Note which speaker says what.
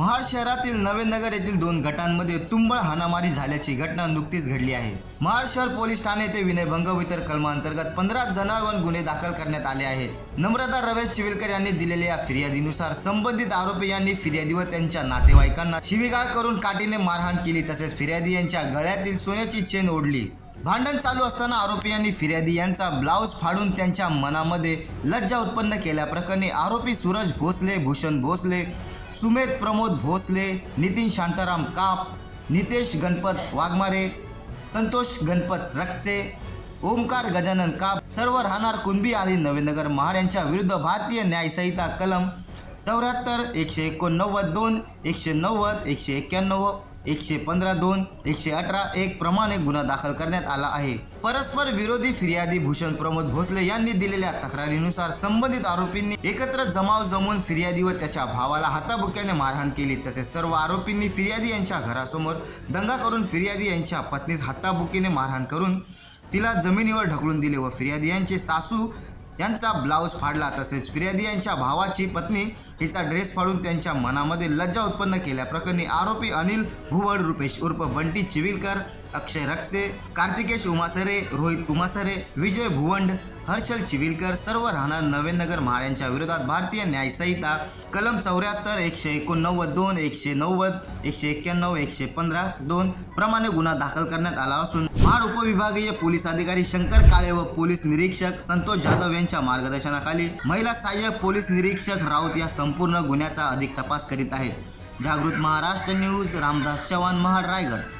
Speaker 1: महाड शहरातील नवेनगर येथील दोन गटांमध्ये तुंबळ हाणामारी झाल्याची घटना नुकतीच घडली आहे. महाड शहर पोलीस ठाणे येथे विनयभंग व इतर कलमांतर्गत पंधरा जणांवर गुन्हे दाखल करण्यात आले आहेत. नम्रता रमेश चिविलकर यांनी दिलेल्या फिर्यादीनुसार संबंधित आरोपी यांनी फिर्यादी व त्यांच्या नातेवाईकांना शिवीगाळ करून काठीने मारहाण केली तसेच फिर्यादी यांच्या गळ्यातील सोन्याची चेन ओढली. भांडण चालू असताना आरोपी यांनी फिर्यादी यांचा ब्लाऊज फाडून त्यांच्या मनामध्ये लज्जा उत्पन्न केल्याप्रकरणी आरोपी सूरज भोसले भूषण भोसले सुमेध प्रमोद भोसले नितीन शांताराम काप नितेश गणपत वाघमारे संतोष गणपत रक्ते ओमकार गजानन काप सर्व राहणार कुणबी आणि नवीनगर महाड यांच्या विरुद्ध भारतीय न्यायसंहिता कलम चौऱ्याहत्तर एकशे एकोणनव्वद दोन एकशे नव्वद एकशे एक्क्याण्णव. एकशे पंधरा दोन एकशे अठरा एक प्रमाणे गुन्हा दाखल करण्यात आला आहे. परस्पर विरोधी फिर्यादी भूषण प्रमोद भोसले यांनी दिलेल्या तक्रारीनुसार संबंधित आरोपींनी एकत्र जमाव जमून फिर्यादी व त्याच्या भावाला हाताबुक्याने मारहाण केली. तसेच सर्व आरोपींनी फिर्यादी यांच्या घरासमोर दंगा करून फिर्यादी यांच्या पत्नीस हाताबुकीने मारहाण करून तिला जमिनीवर ढकलून दिले व फिर्यादी यांचे सासू यांचा ब्लाऊज फाडला तसेच फिर्यादी यांच्या भावाची पत्नी हिचा ड्रेस फाडून त्यांच्या मनामध्ये लज्जा उत्पन्न केल्याप्रकरणी आरोपी अनिल भुवड रुपेश उर्फ बंटी चिविलकर अक्षय रक्ते कार्तिकेश उमासरे रोहित उमासरे विजय भुवंड हर्षल चिविलकर सर्व राहणार नवेनगर महाड यांच्या विरोधात भारतीय न्यायसंहिता कलम चौऱ्याहत्तर एकशे एकोणनव्वद दोन एकशे नव्वद एकशे एक्क्याण्णव एकशे पंधरा दोन प्रमाणे गुन्हा दाखल करण्यात आला असून महाड उपविभागीय पोलीस अधिकारी शंकर काळे व पोलीस निरीक्षक संतोष जाधव यांच्या मार्गदर्शनाखाली महिला सहाय्यक पोलीस निरीक्षक राऊत या संपूर्ण गुन्ह्याचा अधिक तपास करीत आहेत. जागृत महाराष्ट्र न्यूज रामदास चव्हाण महाड रायगड.